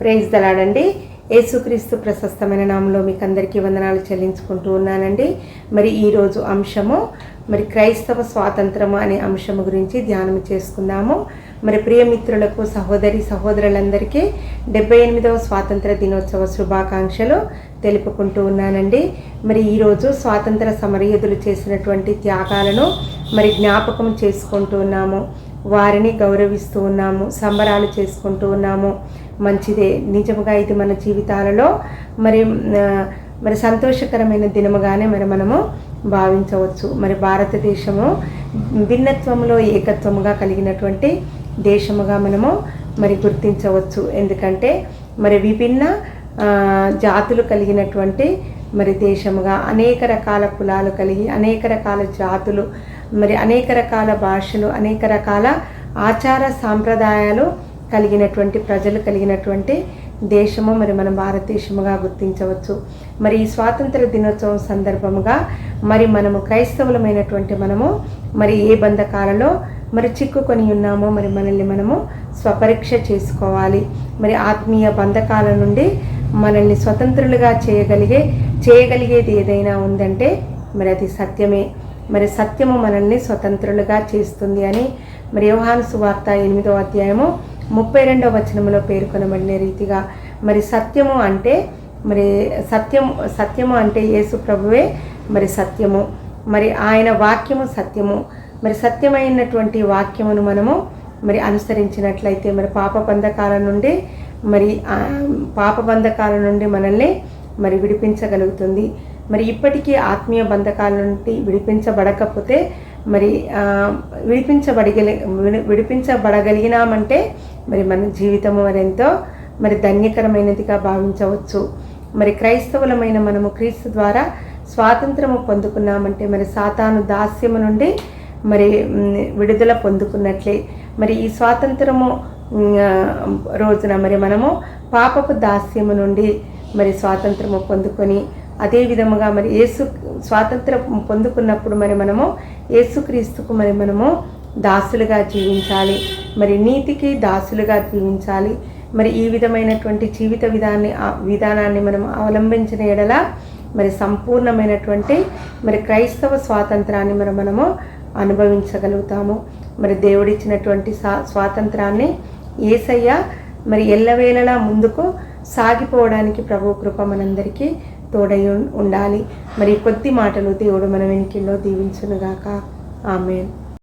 Praise దలాడండి. యేసుక్రీస్తు ప్రశస్తమైన నామంలో మీకు అందరికీ వందనాలు చెల్లించుకుంటూ ఉన్నానండి. మరి ఈరోజు అంశము మరి క్రైస్తవ స్వాతంత్రము అనే అంశము గురించి ధ్యానం చేసుకుందాము. మరి ప్రియమిత్రులకు సహోదరి సహోదరులందరికీ డెబ్బై ఎనిమిదవ స్వాతంత్ర దినోత్సవ శుభాకాంక్షలు తెలుపుకుంటూ ఉన్నానండి. మరి ఈరోజు స్వాతంత్ర సమరయోధులు చేసినటువంటి త్యాగాలను మరి జ్ఞాపకం చేసుకుంటూ ఉన్నాము. వారిని గౌరవిస్తూ ఉన్నాము సంబరాలు చేసుకుంటూ ఉన్నాము. మంచిదే. నిజముగా ఇది మన జీవితాలలో మరి మరి సంతోషకరమైన దినముగానే మరి మనము భావించవచ్చు. మరి భారతదేశము భిన్నత్వంలో ఏకత్వముగా కలిగినటువంటి దేశముగా మనము మరి గుర్తించవచ్చు. ఎందుకంటే మరి విభిన్న జాతులు కలిగినటువంటి మరి దేశముగా అనేక రకాల కులాలు కలిగి అనేక రకాల జాతులు మరి అనేక రకాల భాషలు అనేక రకాల ఆచార సాంప్రదాయాలు కలిగినటువంటి ప్రజలు కలిగినటువంటి దేశము మరి మన భారతదేశముగా గుర్తించవచ్చు. మరి ఈ స్వాతంత్ర దినోత్సవం సందర్భముగా మరి మనము క్రైస్తవులమైనటువంటి మనము మరి ఏ బంధకాలలో మరి చిక్కుకొని ఉన్నామో మరి మనల్ని మనము స్వపరీక్ష చేసుకోవాలి. మరి ఆత్మీయ బంధకాల నుండి మనల్ని స్వతంత్రులుగా చేయగలిగే చేయగలిగేది ఏదైనా ఉందంటే మరి అది సత్యమే. మరి సత్యము మనల్ని స్వతంత్రులుగా చేస్తుంది అని మరి యోహాను సువార్త ఎనిమిదో అధ్యాయము ముప్పై రెండవ వచనంలో పేర్కొనబడిన రీతిగా మరి సత్యము అంటే మరి సత్యం సత్యము అంటే యేసు ప్రభువే మరి సత్యము. మరి ఆయన వాక్యము సత్యము. మరి సత్యమైనటువంటి వాక్యమును మనము మరి అనుసరించినట్లయితే మరి పాప బంధకాల నుండి మరి పాప బంధకాల నుండి మనల్ని మరి విడిపించగలుగుతుంది. మరి ఇప్పటికీ ఆత్మీయ బంధకాల నుండి విడిపించబడకపోతే మరి విడిపించబడిగలి విడిపించబడగలి విడిపించబడగలిగినామంటే మరి మన జీవితము మరెంతో మరి ధన్యకరమైనదిగా భావించవచ్చు. మరి క్రైస్తవులమైన మనము క్రీస్తు ద్వారా స్వాతంత్రము పొందుకున్నామంటే మరి సాతాను దాస్యము నుండి మరి విడుదల పొందుకున్నట్లే. మరి ఈ స్వాతంత్రము రోజున మరి మనము పాపపు దాస్యము నుండి మరి స్వాతంత్రము పొందుకొని అదే విధముగా మరి యేసు స్వాతంత్రం పొందుకున్నప్పుడు మరి మనము యేసుక్రీస్తుకు మరి మనము దాసులుగా జీవించాలి. మరి నీతికి దాసులుగా జీవించాలి. మరి ఈ విధమైనటువంటి జీవిత విధాన్ని విధానాన్ని మనం అవలంబించిన ఎడల మరి సంపూర్ణమైనటువంటి మరి క్రైస్తవ స్వాతంత్రాన్ని మరి మనము అనుభవించగలుగుతాము. మరి దేవుడిచ్చినటువంటి స్వా స్వాతంత్రాన్ని ఏసయ్య మరి ఎల్లవేళలా ముందుకు సాగిపోవడానికి ప్రభు కృప మనందరికీ తోడై ఉండాలి. మరి కొద్ది మాటలు దేవుడు మన వెనుకల్లో దీవించునుగాక. ఆమెన్.